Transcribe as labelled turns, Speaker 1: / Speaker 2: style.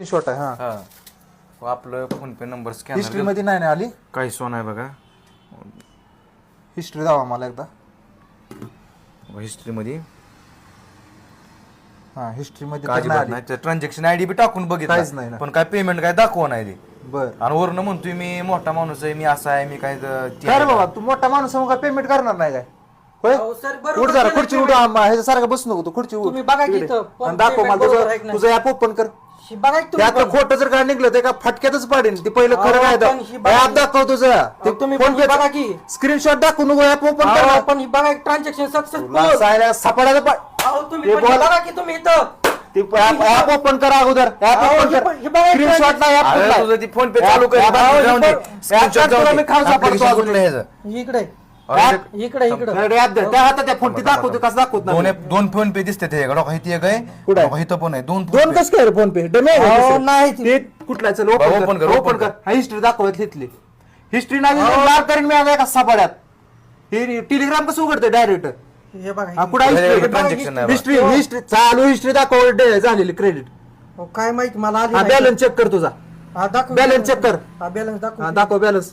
Speaker 1: Shot आहे हा.
Speaker 2: हा. व आपलं फोन पे नंबर
Speaker 1: हिस्ट्री स्कॅनरमध्ये नाही ना आली?
Speaker 2: काही सोन आहे बघा.
Speaker 1: हिस्ट्री दावा मला एकदा.
Speaker 2: हिस्ट्री मध्ये.
Speaker 1: हा हिस्ट्री मध्ये
Speaker 2: काय
Speaker 1: तर नाही
Speaker 2: नाही ट्रान्झॅक्शन आयडी बी टाकून
Speaker 1: काहीच नाही
Speaker 2: बघितलं
Speaker 1: ना.
Speaker 2: पण काय पेमेंट काय दाखवा नाही ते
Speaker 1: आली बर.
Speaker 2: आणि वरनं म्हणतोय मी मोठा माणूस आहे मी असा आहे मी काय द- ते
Speaker 1: काय रे
Speaker 2: आहे.
Speaker 1: बाबा तू मोठा माणूस आहे, मग काय पेमेंट करणार नाही काय? होय?
Speaker 3: अहो, सर, बरोबर
Speaker 1: उठ जरा
Speaker 3: केलं
Speaker 1: खुर्ची उठ ह्याच्यासारखं बसू नको तू खुर्ची उठ.
Speaker 3: तुम्ही बघा की
Speaker 1: इकडे.
Speaker 3: इथं, पण
Speaker 1: आणि दाखव
Speaker 3: payment
Speaker 1: मला
Speaker 3: बरोबर आहे
Speaker 1: तुझं
Speaker 3: नाही?
Speaker 1: तुझं ऍप ओपन कर.
Speaker 3: शी बघा की तुम्ही
Speaker 1: त्यातलं
Speaker 3: पण.
Speaker 1: खोटं जर काय निघलं ते का फटक्यातच पाडेन ते पहिलं खरं
Speaker 3: अहो, पण ही बघा
Speaker 1: ऍप दाखव
Speaker 3: अहो, तुम्ही पण ही बघा की.
Speaker 1: स्क्रीनशॉट दाखवू नको ऍप ओपन
Speaker 3: अहो,
Speaker 1: कर
Speaker 3: पण ही बघा ट्रान्झॅक्शन सक्सेसफुल
Speaker 1: सापडायला
Speaker 3: अहो तुम्ही
Speaker 1: हे
Speaker 3: पण ही
Speaker 1: बोल.
Speaker 3: बघा की तुम्ही इथं
Speaker 1: ते ऍप ओपन कर अगोदर ऍप
Speaker 3: अहो,
Speaker 1: ओपन
Speaker 3: हे
Speaker 1: कर
Speaker 3: पण- हे बघा,
Speaker 1: स्क्रीनशॉट नाही ऍप
Speaker 2: अरे तुझं ती फोन पे चालू कर जाऊन दे. Screenshot जाऊन दे. Application?
Speaker 3: इकडे इकडे इकडे.
Speaker 1: अरे. त्या हातात त्या फोन ती दाखवतो कसं दाखवत
Speaker 2: दोन
Speaker 1: नाही
Speaker 2: दोन फोन पे दिसते ते. डोका इथे एक आहे.
Speaker 1: कुठं आहे?
Speaker 2: डोका इथं पण आहे. दोन
Speaker 1: दोन
Speaker 2: phone pay.
Speaker 1: कसं काय फोन पे? डमे
Speaker 3: अहो, नाही ती-
Speaker 1: ते कुठला चल ओपन
Speaker 2: open
Speaker 1: कर
Speaker 2: कर,
Speaker 1: ओपन
Speaker 2: open
Speaker 1: कर.
Speaker 2: कर.
Speaker 1: हा हिस्ट्री दाखवत तिथली. हिस्ट्री नाही दिली, लाल करीन मी आता एका सापड्यात हे टेलिग्राम कसं उघडते डायरेक्ट
Speaker 3: हे बघा
Speaker 1: कुठं
Speaker 2: हे
Speaker 1: हिस्ट्री
Speaker 2: transaction नाही बघा.
Speaker 1: हिस्ट्री हिस्ट्री चालू हिस्ट्री दाखव डे- झालेली क्रेडिट
Speaker 3: अहो, काय माहीत मला आली
Speaker 1: हा
Speaker 3: नाही.
Speaker 1: बॅलन्स चेक कर तुझा.
Speaker 3: हा, दाखव
Speaker 1: balance check कर.
Speaker 3: हा बॅलन्स दाखव.
Speaker 1: हा दाखव बॅलन्स